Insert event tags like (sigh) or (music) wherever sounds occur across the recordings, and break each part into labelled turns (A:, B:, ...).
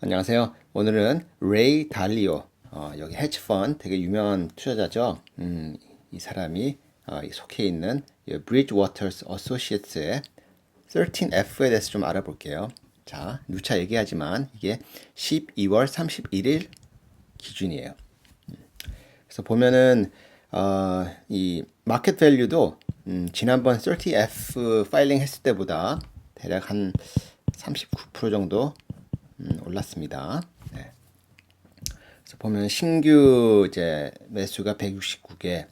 A: 안녕하세요. 오늘은 레이 달리오 어, 여기 헤지펀 되게 유명한 투자자죠. 음, 이 사람이 어, 이 속해 있는 브리지워터스 어소시에이츠의 13F에 대해서 좀 알아볼게요. 자, 누차 얘기하지만 이게 12월 31일 기준이에요. 음, 그래서 보면은 어, 이 마켓 밸류도 음, 지난번 30F 파일링 했을 때보다 대략 한 39% 정도 음, 올랐습니다. 네. 그래서 보면 신규 이제 매수가 169개,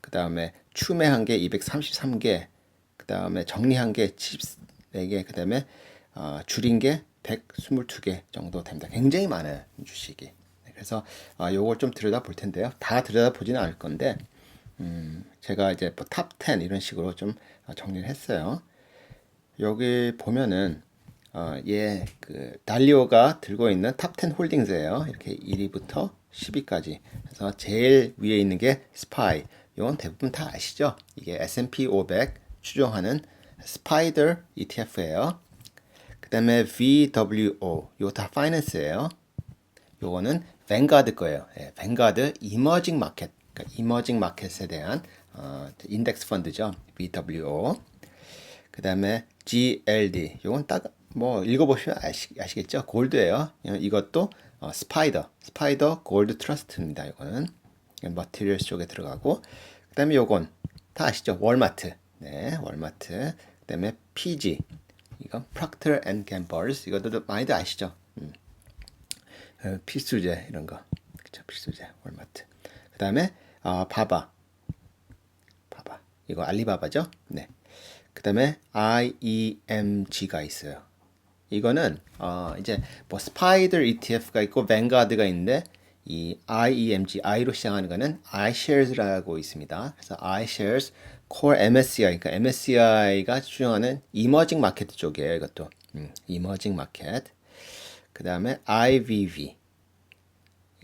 A: 그 다음에 추매한 게 233개, 그 다음에 정리한 게 74개, 그 다음에 어, 줄인 게 122개 정도 됩니다. 굉장히 많아요 주식이. 네, 그래서 어, 요걸 좀 들여다 볼 텐데요. 다 들여다 보지는 않을 건데 음, 제가 이제 뭐 탑10 이런 식으로 좀 어, 정리를 했어요. 여기 보면은 어, 예, 그 달리오가 들고 있는 탑10 홀딩스예요. 이렇게 1위부터 10위까지. 그래서 제일 위에 있는 게 스파이. 이건 대부분 다 아시죠? 이게 S&P 500 추종하는 스파이더 ETF예요. 그다음에 VWO. 이거 다 파이낸스예요. 요거는 뱅가드 거예요. 예, 뱅가드 이머징 마켓. 그러니까 이머징 마켓에 대한 어, 인덱스 펀드죠. VWO. 그다음에 GLD. 요건 딱 뭐 읽어보시면 아시, 아시겠죠? 골드예요. 이것도 어, 스파이더, 스파이더 골드 트러스트입니다. 이거는 머티리얼 쪽에 들어가고 그 다음에 요건 다 아시죠? 월마트. 네, 월마트. 그 다음에 PG. 이건 갬벌스. 이것도 많이들 아시죠? 음. 어, 필수제 이런 거. 그쵸? 필수제. 월마트. 그 다음에 어, 바바. 바바. 이거 알리바바죠? 네. 그 다음에 IEMG가 있어요. 이거는 어 이제 뭐 스파이더 ETF가 있고 뱅가드가 있는데 이 IEMG I로 시작하는 거는 iShares라고 있습니다. 그래서 iShares Core MSCI 그러니까 MSCI가 추정하는 이머징 마켓 쪽이에요. 이것도 음, 이머징 마켓. 그 다음에 IVV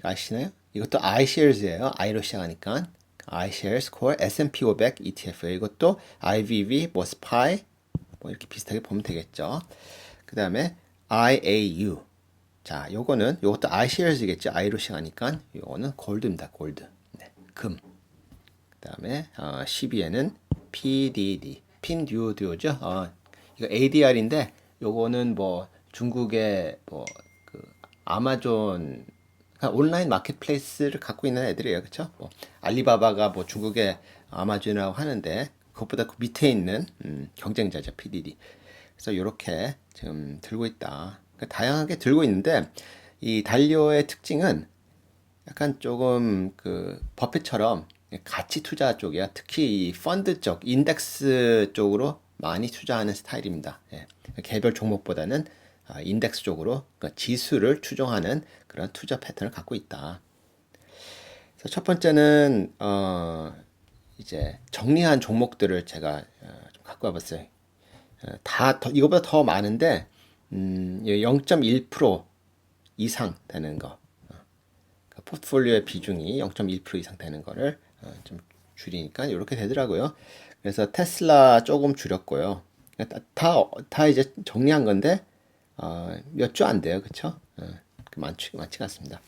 A: 아시나요? 이것도 iShares예요. I로 시작하니까 iShares Core S&P 500 ETF예요. 이것도 IVV 뭐 SPY 뭐 이렇게 비슷하게 보면 되겠죠. 그 다음에 IAU. 자, 요거는, 요것도. I로 시작하니까. 요거는 골드입니다. 골드. 네, 금. 그 다음에, 어, 12에는 PDD. 핀 듀오 듀오죠. 어, 이거 ADR인데, 요거는 뭐, 중국의 뭐, 그, 아마존, 그러니까 온라인 마켓플레이스를 갖고 있는 애들이에요. 그쵸? 뭐, 알리바바가 뭐 중국의 아마존이라고 하는데, 그것보다 그 밑에 있는, 음, 경쟁자죠. PDD. 그래서 이렇게 지금 들고 있다. 그러니까 다양하게 들고 있는데 이 달리오의 특징은 약간 조금 그 버핏처럼 가치 투자 쪽이야. 특히 이 펀드 쪽, 인덱스 쪽으로 많이 투자하는 스타일입니다. 예. 개별 종목보다는 아, 인덱스 쪽으로 그러니까 지수를 추종하는 그런 투자 패턴을 갖고 있다. 첫 번째는 어 이제 정리한 종목들을 제가 어, 좀 갖고 와봤어요. 다 더, 이거보다 더 많은데 음, 0.1% 이상 되는 거. 그러니까 포트폴리오의 비중이 0.1% 이상 되는 거를 어, 좀 줄이니까 이렇게 되더라고요. 그래서 테슬라 조금 줄였고요. 그러니까 다, 다 이제 정리한 건데 어, 몇 주 안 돼요. 그쵸? 어, 많지, 많지가 않습니다.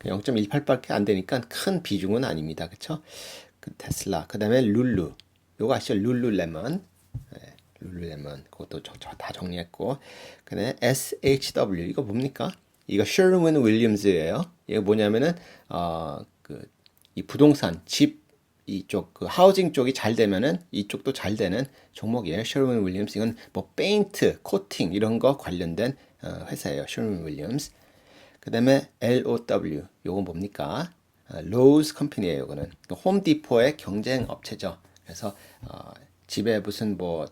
A: 0.18밖에 안 되니까 큰 비중은 아닙니다. 그쵸? 그 테슬라. 그 다음에 룰루. 요거 아시죠? 룰루레몬. 네. 룰루레몬 그것도 저, 다 정리했고 그다음에 SHW 이거 뭡니까? 이거 셔먼 윌리엄즈예요. 이거 뭐냐면은 어 그 이 부동산 집 이쪽 그 하우징 쪽이 잘 되면은 이쪽도 잘 되는 종목이에요. 셔먼 윌리엄스 이건 뭐 페인트, 코팅 이런 거 관련된 어, 회사예요. 셔먼 윌리엄스. 그다음에 LOW 요건 뭡니까? 어, 로즈 컴퍼니예요. 이거는 홈디포의 경쟁 업체죠. 그래서 어, 집에 무슨 뭐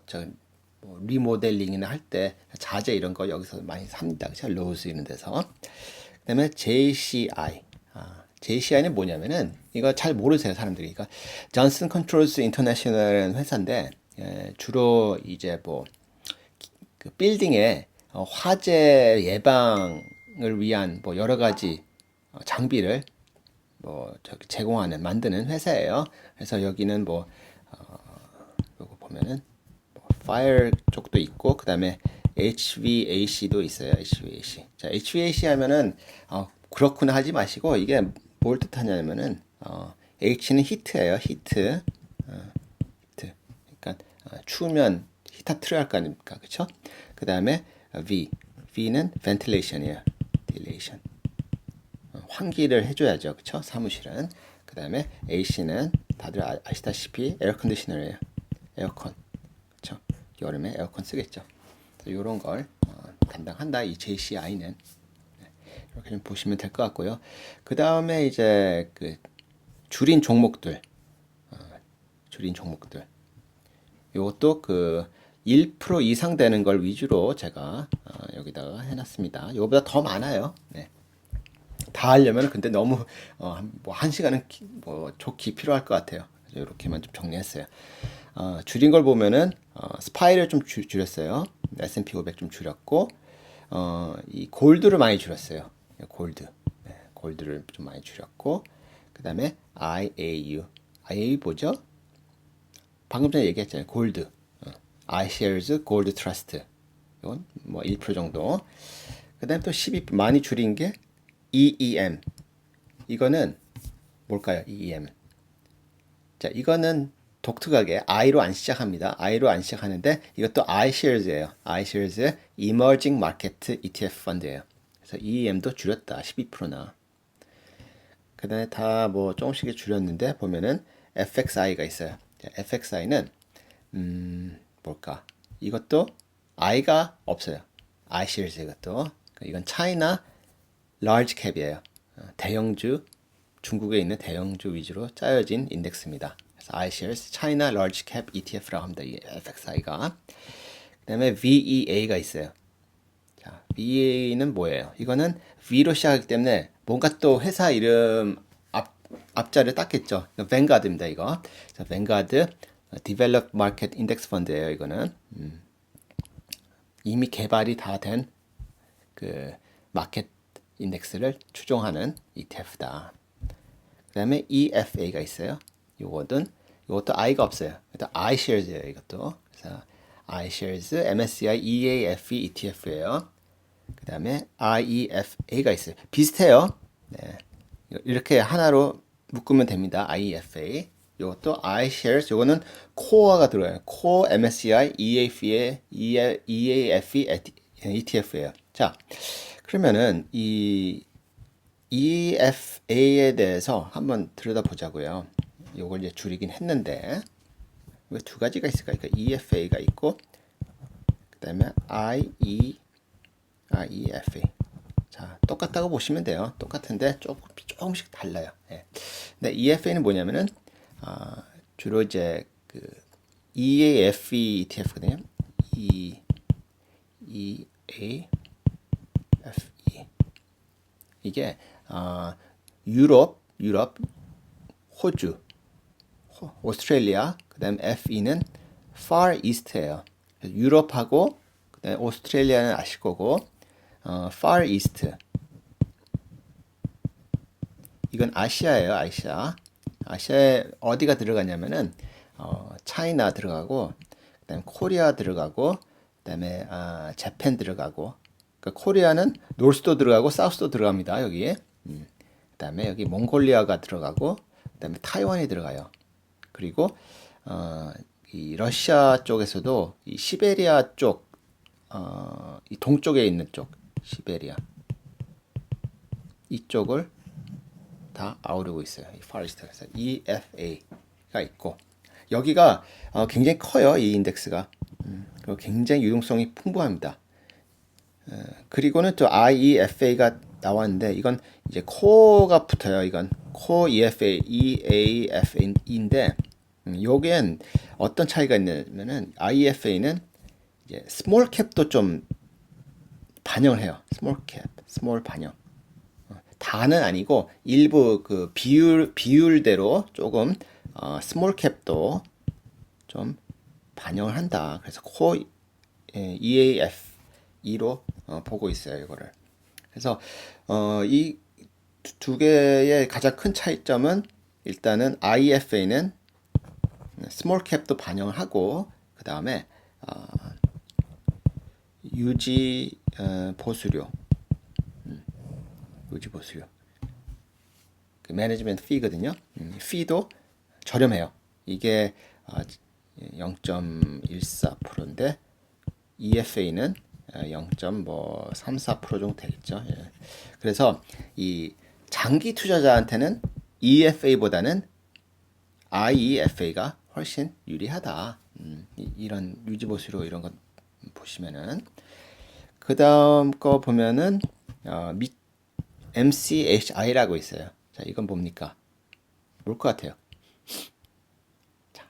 A: 리모델링이나 할 때 자재 이런 거 여기서 많이 삽니다. 그죠? 로즈 이런 데서. 그다음에 JCI. 아, JCI는 뭐냐면은 이거 잘 모르세요 사람들이. 그러니까 존슨 컨트롤스 인터내셔널이라는 회사인데 예, 주로 이제 뭐 그 빌딩에 어, 화재 예방을 위한 뭐 여러 가지 어, 장비를 뭐 제공하는 만드는 회사예요. 그래서 여기는 뭐 어, 요거 보면은 파이어 쪽도 있고 그 다음에 HVAC도 있어요. HVAC. 자, HVAC 하면은 어, 그렇구나 하지 마시고 이게 뭘 뜻하냐면은 어, H는 히트예요. 히트. 어, 히트. 그러니까 어, 추우면 히터 틀어야 할거 아닙니까? 그렇죠? 그다음에 V. V는 ventilation이에요. ventilation. 어, 환기를 해 줘야죠. 그렇죠? 사무실은. 그다음에 AC는 다들 아, 아시다시피 에어컨디셔너예요. 에어컨. 여름에 에어컨 쓰겠죠. 이런 걸 어, 담당한다. 이 JCI는 이렇게 좀 보시면 될 것 같고요. 그 다음에 이제 그 줄인 종목들, 어, 줄인 종목들. 요것도 그 1% 이상 되는 걸 위주로 제가 어, 여기다가 해놨습니다. 이거보다 더 많아요. 네. 다 하려면 근데 너무 어, 뭐한 시간은 기, 뭐 좋기 필요할 것 같아요. 이렇게만 좀 정리했어요. 어, 줄인 걸 보면은 어, 스파이를 좀 줄, 줄였어요. S&P 500 좀 줄였고 어, 이 골드를 많이 줄였어요. 골드, 네, 골드를 좀 많이 줄였고 그 다음에 IAU, IAU 뭐죠? 방금 전에 얘기했잖아요. 골드, 어, iShares Gold Trust 이건 뭐 1% 정도. 그 다음에 또 12% 많이 줄인 게 EEM 이거는 뭘까요? EEM 자 이거는 독특하게 I로 안 시작합니다. I로 안 시작하는데 이것도 iShares예요. iShares의 Emerging Market ETF 펀드예요. 그래서 EM도 줄였다. 12%나. 그 다음에 다 뭐 조금씩 줄였는데 보면은 FXI가 있어요. FXI는 음 뭘까? 이것도 I가 없어요. iShares 이것도. 이건 차이나 large cap이에요. 대형주 중국에 있는 대형주 위주로 짜여진 인덱스입니다. 그래서 iShares China Large Cap ETF라고 합니다. 이 FXI가. 그다음에 VEA가 있어요. 자, VEA는 뭐예요? 이거는 V로 시작하기 때문에 뭔가 또 회사 이름 앞 앞자를 땄겠죠. 뱅가드입니다, 이거. 자, 뱅가드 Developed Market Index Fund예요, 이거는. 음. 이미 개발이 다 된 그 마켓 인덱스를 추종하는 ETF다. 그 다음에 EFA가 있어요. 요거는 이것도 i가 없어요. 일단 iShares예요, 이것도. 그래서 iShares MSCI EAFE ETF예요. 그 다음에 IEFA가 있어요. 비슷해요. 네. 이렇게 하나로 묶으면 됩니다. IEFA. 이것도 iShares 요거는 코어가 들어요. 코 MSCI EAFE EAFE ETF예요. 자, 그러면은 이 EFA에 대해서 한번 들여다보자고요. 요걸 이제 줄이긴 했는데 왜 두 가지가 있을까? 그러니까 EFA가 있고 그다음에 IE IEFA. 자, 똑같다고 보시면 돼요. 똑같은데 조금 조금씩 달라요. 예. 근데 EFA는 뭐냐면은 아, 주로 이제 그 EAFE ETF거든요. E EA FE 이게 아, 유럽, 유럽, 호주, 호, 오스트레일리아, 그다음 FE는 Far East예요. 유럽하고 그다음에 오스트레일리아는 아실 거고 어, Far East 이건 아시아예요, 아시아. 아시아에 어디가 들어가냐면은 어, 차이나 들어가고 그다음에 코리아 들어가고 그다음에 아, 재팬 들어가고 그러니까 코리아는 노스도 들어가고 사우스도 들어갑니다. 여기에. 음. 그다음에 여기 몽골리아가 들어가고 그다음에 타이완이 들어가요. 그리고 어, 이 러시아 쪽에서도 이 시베리아 쪽, 어, 이 동쪽에 있는 쪽, 시베리아 이쪽을 다 아우르고 있어요. 이 파리스트에서 EFA가 있고 여기가 어, 굉장히 커요. 이 인덱스가 음, 굉장히 유동성이 풍부합니다. 어, 그리고는 또 IEFA가 나왔는데 이건 이제 코어가 붙어요. 이건 코어 EFA, EAFA인데 음, 요겐 어떤 차이가 있냐면은 IEFA는 이제 스몰 캡도 좀 반영을 해요. 스몰 캡, 스몰 반영. 어, 다는 아니고 일부 그 비율 비율대로 조금 어, 스몰 캡도 좀 반영을 한다. 그래서 코어 예, EAF2로 어, 보고 있어요. 이거를. 그래서 어, 이 두 개의 가장 큰 차이점은 일단은 IFA는 스몰 캡도 반영을 하고 그 다음에 어, 유지 어, 보수료, 음, 유지 보수료. 그 매니지먼트 피거든요. 음, 피도 저렴해요. 이게 아, 0.14%인데 EFA는 0.34% 정도 되겠죠. 예. 그래서 이 장기 투자자한테는 EFA보다는 IEFA가 훨씬 유리하다. 음, 이, 런 유지보수로 이런 거 보시면은 그 다음 거 보면은 어, 미, MCHI라고 있어요. 자, 이건 뭡니까? 뭘 것 같아요? 자,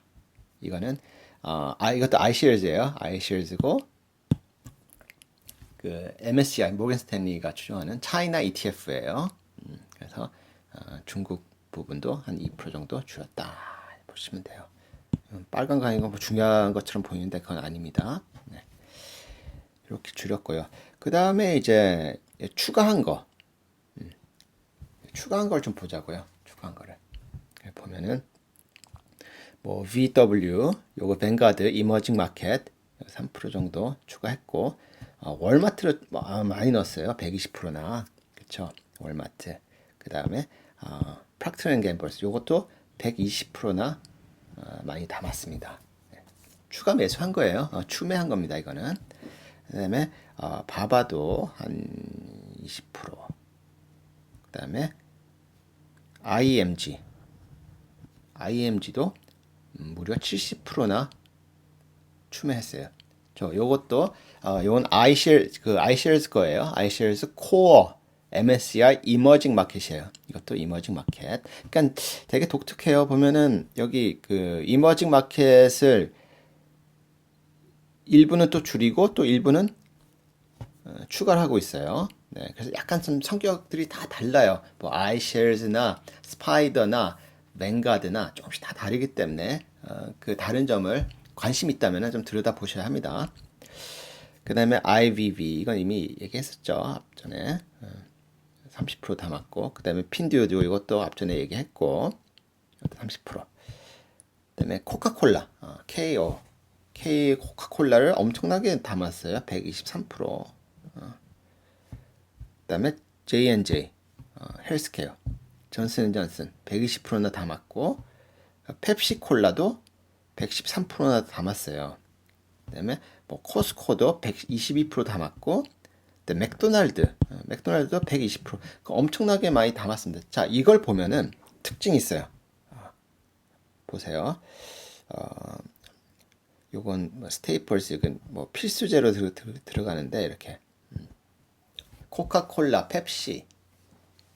A: 이거는 어, 아 이것도 iShares예요. iShares고 그 MSCI 모건 스탠리가 추종하는 차이나 ETF예요. 음, 그래서 어, 중국 부분도 한 2% 정도 줄였다 보시면 돼요. 음, 빨간 강인 건뭐 중요한 것처럼 보이는데 그건 아닙니다. 네. 이렇게 줄였고요. 그 다음에 이제 추가한 거, 음, 추가한 걸 좀 보자고요. 추가한 거를 보면은 뭐 VW, 요거 뱅가드 이머징 마켓 3% 정도 추가했고 어, 월마트로 어, 많이 넣었어요. 120%나 그쵸 월마트. 그 다음에 어, 프락트 앤 갬벌스 요것도 120%나 어, 많이 담았습니다. 네. 추가 매수한 거예요. 어, 추매한 겁니다. 이거는. 그 다음에 어, 바바도 한 20%. 그 다음에 IMG. IMG도 무려 70%나 추매했어요. 저 요것도 어 요건 iShares 그 iShares 거예요. iShares Core MSCI 이머징 마켓이에요. 이것도 이머징 마켓. 그러니까 되게 독특해요. 보면은 여기 그 이머징 마켓을 일부는 또 줄이고 또 일부는 어, 추가를 하고 있어요. 네, 그래서 약간 좀 성격들이 다 달라요. 뭐 iShares나 스파이더나 맹가드나 조금씩 다 다르기 때문에 어, 그 다른 점을 관심 있다면 좀 들여다 보셔야 합니다. 그 다음에 IVV 이건 이미 얘기했었죠 앞전에 30% 담았고 그 다음에 핀듀오도 이것도 앞전에 얘기했고 30% 그다음에 코카콜라 어, KO K 코카콜라를 엄청나게 담았어요 123% 어. 그다음에 J&J 어, 헬스케어 존슨앤존슨 120%나 담았고 펩시콜라도 113%나 담았어요. 그다음에 뭐 코스코도 122% 담았고 맥도날드 어, 맥도날드도 120% 엄청나게 많이 담았습니다. 자 이걸 보면은 특징이 있어요. 어, 보세요. 어, 요건 뭐 스테이플스 이건 뭐 필수제로 들, 들, 들 어가는데 이렇게 음. 코카콜라, 펩시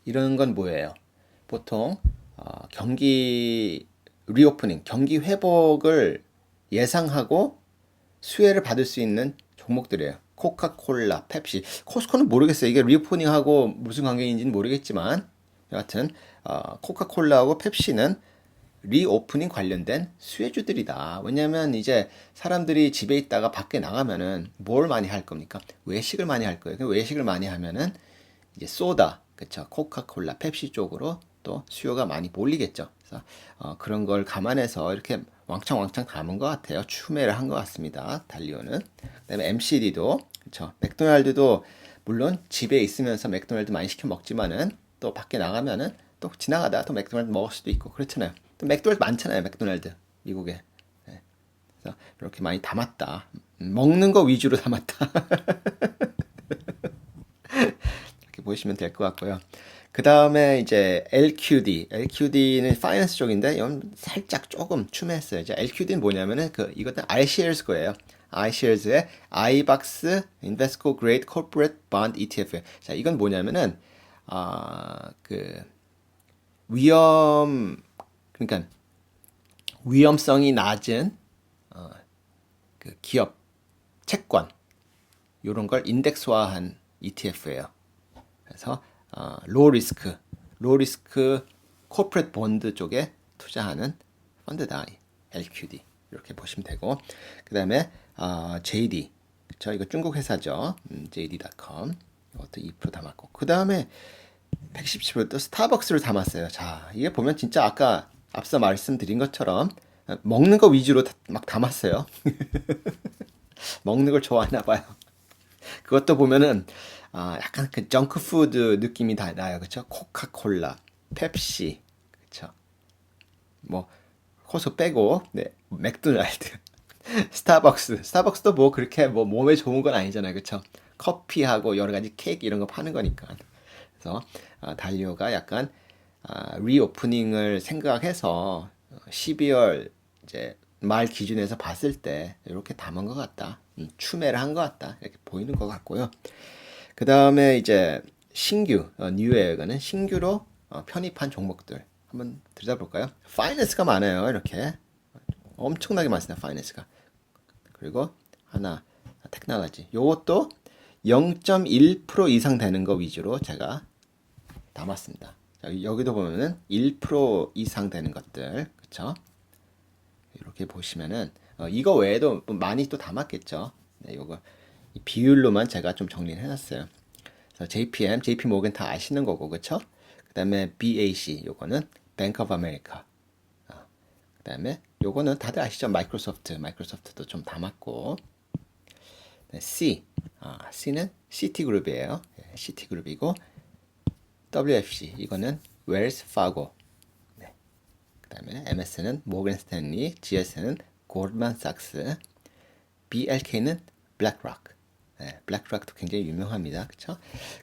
A: 이런 건 뭐예요? 보통 어, 경기 리오프닝, 경기 회복을 예상하고 수혜를 받을 수 있는 종목들이에요. 코카콜라, 펩시, 코스코는 모르겠어요. 이게 리오프닝하고 무슨 관계인지는 모르겠지만 여하튼 어, 코카콜라하고 펩시는 리오프닝 관련된 수혜주들이다. 왜냐면 이제 사람들이 집에 있다가 밖에 나가면은 뭘 많이 할 겁니까? 외식을 많이 할 거예요. 외식을 많이 하면은 이제 소다, 그쵸? 코카콜라, 펩시 쪽으로 또 수요가 많이 몰리겠죠. 그래서 어, 그런 걸 감안해서 이렇게 왕창왕창 담은 것 같아요. 추매를 한 것 같습니다. 달리오는. 그다음에 MCD도 그렇죠. 맥도날드도 물론 집에 있으면서 맥도날드 많이 시켜 먹지만은 또 밖에 나가면은 또 지나가다 또 맥도날드 먹을 수도 있고 그렇잖아요. 또 맥도날드 많잖아요. 맥도날드 미국에. 네. 그래서 이렇게 많이 담았다. 먹는 거 위주로 담았다. (laughs) 이렇게 보시면 될 것 같고요. 그 다음에 이제 LQD, LQD는 파이낸스 쪽인데 이건 살짝 조금 추매했어요. 이제 LQD는 뭐냐면은 그 이것도 iShares 거예요. iShares의 iBox Invesco Grade Corporate Bond ETF. 자, 이건 뭐냐면은 아그 위험 그러니까 위험성이 낮은 어, 그 기업 채권 요런 걸 인덱스화한 ETF예요. 그래서 어, 로 리스크, 로 리스크 코퍼레트 본드 쪽에 투자하는 펀드다. LQD 이렇게 보시면 되고 그 다음에 어, JD 저 이거 중국 회사죠. 음, JD.com 이것도 2% 담았고 그 다음에 117%또 스타벅스를 담았어요. 자 이게 보면 진짜 아까 앞서 말씀드린 것처럼 먹는 거 위주로 막 담았어요. (laughs) 먹는 걸 좋아하나 봐요. 그것도 보면은 아, 약간 그 정크푸드 느낌이 다 나요. 그쵸? 코카콜라, 펩시, 그쵸? 뭐, 코스 빼고, 네, 맥도날드, (laughs) 스타벅스. 스타벅스도 뭐 그렇게 뭐 몸에 좋은 건 아니잖아요. 그쵸? 커피하고 여러 가지 케이크 이런 거 파는 거니까. 그래서 아, 달리오가 약간 아, 리오프닝을 생각해서 12월 이제 말 기준에서 봤을 때 이렇게 담은 것 같다. 음, 추매를 한 것 같다. 이렇게 보이는 것 같고요. 그 다음에 이제 신규, 어, 뉴에어는 신규로 어, 편입한 종목들 한번 들여다볼까요? 파이낸스가 많아요. 이렇게 엄청나게 많습니다. 파이낸스가. 그리고 하나 테크놀로지. 요것도 0.1% 이상 되는 거 위주로 제가 담았습니다. 자, 여기도 보면은 1% 이상 되는 것들, 그쵸? 이렇게 보시면은 어, 이거 외에도 뭐 많이 또 담았겠죠. 네, 요거 이 비율로만 제가 좀 정리를 해놨어요. 그래서 JPM, JP 모건 다 아시는 거고, 그쵸? 그 다음에 BAC, 요거는 Bank of America. 어, 그 다음에 요거는 다들 아시죠? 마이크로소프트, 마이크로소프트도 좀 담았고. 네, C, 아, C는 시티그룹이에요. 네, 시티그룹이고, WFC, 이거는 웰스 파고. 네. 그 다음에 MS는 모건 스탠리, GS는 골드만 삭스, BLK는 블랙락. 네, 블랙락도 굉장히 유명합니다. 그쵸?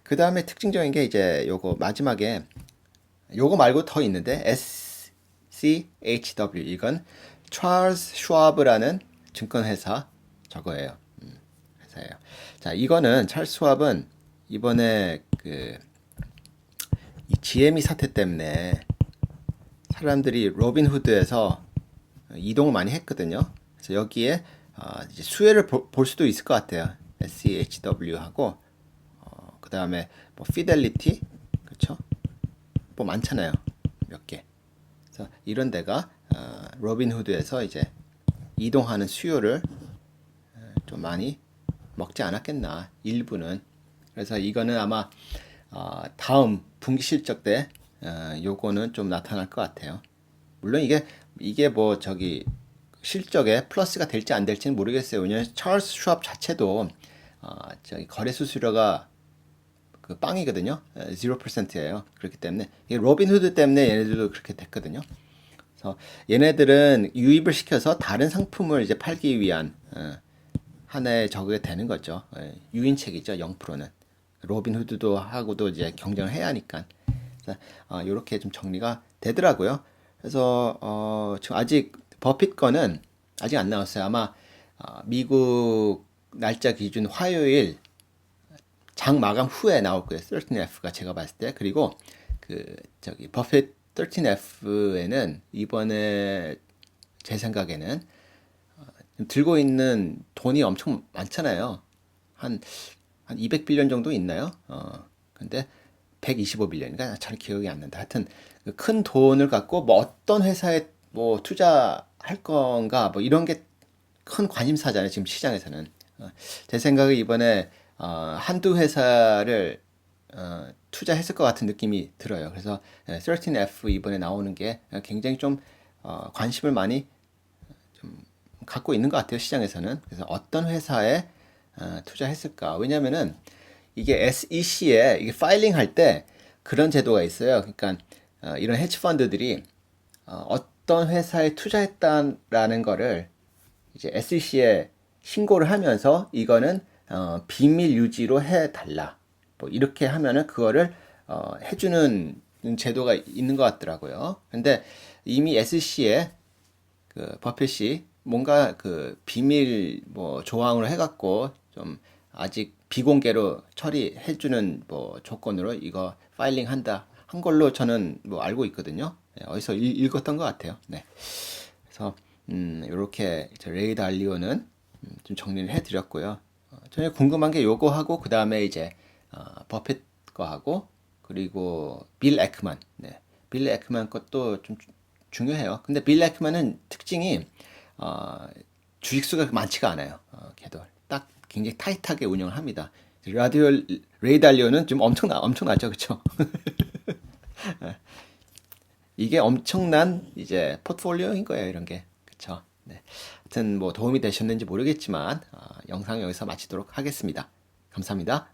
A: 그 다음에 특징적인 게 이제 요거 마지막에 요거 말고 더 있는데 SCHW 이건 찰스 슈와브라는 증권회사 저거예요. 음, 회사예요. 자, 이거는 찰스 슈왑은 이번에 그 이 GME 사태 때문에 사람들이 로빈후드에서 이동을 많이 했거든요. 그래서 여기에 어, 수혜를 보, 볼 수도 있을 것 같아요. SEHW하고 어, 그 다음에 뭐 피델리티 그렇죠? 뭐 많잖아요. 몇 개. 그래서 이런 데가 어, 로빈후드에서 이제 이동하는 수요를 어, 좀 많이 먹지 않았겠나 일부는 그래서 이거는 아마 어, 다음 분기 실적 때 어, 요거는 좀 나타날 것 같아요. 물론 이게 이게 뭐 저기 실적에 플러스가 될지 안 될지는 모르겠어요. 왜냐면 찰스 슈압 자체도 어, 저기 거래 수수료가 그 빵이거든요. 0%예요. 그렇기 때문에 이게 로빈 후드 때문에 얘네들도 그렇게 됐거든요. 그래서 얘네들은 유입을 시켜서 다른 상품을 이제 팔기 위한 어, 하나의 저게 되는 거죠. 예, 유인책이죠. 0%는. 로빈 후드도 하고도 이제 경쟁을 해야 하니까. 그래서 어, 이렇게 좀 정리가 되더라고요. 그래서 어, 지금 아직 버핏 거는 아직 안 나왔어요. 아마 어, 미국 날짜 기준 화요일 장 마감 후에 나올 거예요. 13F가 제가 봤을 때. 그리고 그 저기 버핏 13F에는 이번에 제 생각에는 어, 들고 있는 돈이 엄청 많잖아요. 한, 한 200빌리언 정도 있나요? 어, 근데 125빌리언. 그러니까 잘 기억이 안 난다. 하여튼 그큰 돈을 갖고 뭐 어떤 회사에 뭐 투자 할 건가 뭐 이런 게 큰 관심사잖아요. 지금 시장에서는. 어, 제 생각에 이번에 어, 한두 회사를 어, 투자했을 것 같은 느낌이 들어요. 그래서 13F 이번에 나오는 게 굉장히 좀 어, 관심을 많이 좀 갖고 있는 것 같아요. 시장에서는. 그래서 어떤 회사에 어, 투자했을까? 왜냐면은 이게 SEC에 이게 파일링 할 때 그런 제도가 있어요. 그러니까 어, 이런 헤지 펀드들이 어, 어떤 회사에 투자했다라는 거를 이제 SEC에 신고를 하면서 이거는 어, 비밀 유지로 해달라. 뭐 이렇게 하면은 그거를 어, 해주는 제도가 있는 것 같더라고요. 근데 이미 SC에 그 버핏이 뭔가 그 비밀 뭐 조항으로 해갖고 좀 아직 비공개로 처리해주는 뭐 조건으로 이거 파일링 한다 한 걸로 저는 뭐 알고 있거든요. 네, 어디서 읽, 읽었던 것 같아요. 네. 그래서 음, 이렇게 레이드 알리오는 음, 좀 정리를 해드렸고요. 어, 전혀 궁금한 게 요거 하고 그 다음에 이제 어, 버핏 거 하고 그리고 빌 에크만, 네, 빌 에크만 것도 좀 주- 중요해요. 근데 빌 에크만은 특징이 어, 주식수가 많지가 않아요. 어, 걔도 딱 굉장히 타이트하게 운영을 합니다. 라디오 레이달리오는 좀 엄청나 엄청나죠, 그렇죠? (laughs) 이게 엄청난 이제 포트폴리오인 거예요, 이런 게. 그쵸? 네. 하여튼 뭐 도움이 되셨는지 모르겠지만, 어, 영상 여기서 마치도록 하겠습니다. 감사합니다.